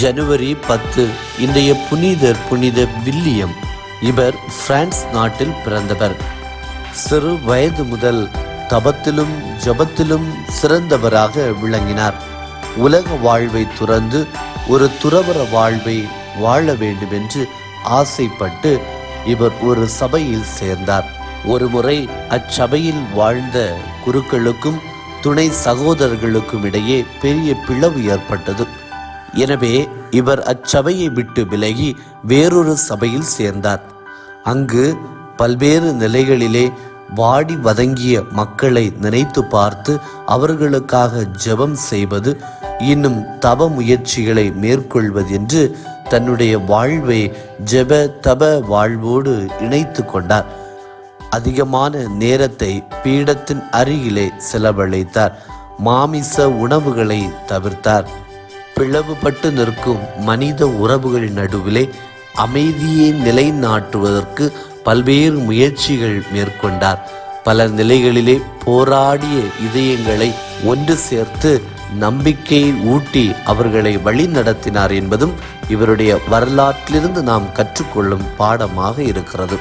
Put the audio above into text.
ஜனவரி பத்து இன்றைய புனிதர் புனித வில்லியம் இவர் பிரான்ஸ் நாட்டில் பிறந்தவர். சிறு வயது முதல் தபத்திலும் ஜபத்திலும் சிறந்தவராக விளங்கினார். உலக வாழ்வை துறந்து ஒரு துறவற வாழ்வை வாழ வேண்டும் என்று ஆசைப்பட்டு இவர் ஒரு சபையில் சேர்ந்தார். ஒருமுறை அச்சபையில் வாழ்ந்த குருக்களுக்கும் துணை சகோதரர்களுக்கும் இடையே பெரிய பிளவு ஏற்பட்டது. எனவே இவர் அச்சபையை விட்டு விலகி வேறொரு சபையில் சேர்ந்தார். அங்கு பல்வேறு நிலைகளிலே வாடி வதங்கிய மக்களை நினைத்து பார்த்து அவர்களுக்காக ஜெபம் செய்வது இன்னும் தவ முயற்சிகளை மேற்கொள்வது என்று தன்னுடைய வாழ்வை ஜெப தப வாழ்வோடு இணைத்து கொண்டார். அதிகமான நேரத்தை பீடத்தின் அருகிலே செலவழித்தார். மாமிச உணவுகளை தவிர்த்தார். பிளவுபட்டு நிற்கும் மனித உறவுகளின் நடுவிலே அமைதியை நிலைநாட்டுவதற்கு பல்வேறு முயற்சிகள் மேற்கொண்டார். பல நிலைகளிலே போராடிய இதயங்களை ஒன்று சேர்த்து நம்பிக்கையை ஊட்டி அவர்களை வழி நடத்தினார் என்பதும் இவருடைய வரலாற்றிலிருந்து நாம் கற்றுக்கொள்ளும் பாடமாக இருக்கிறது.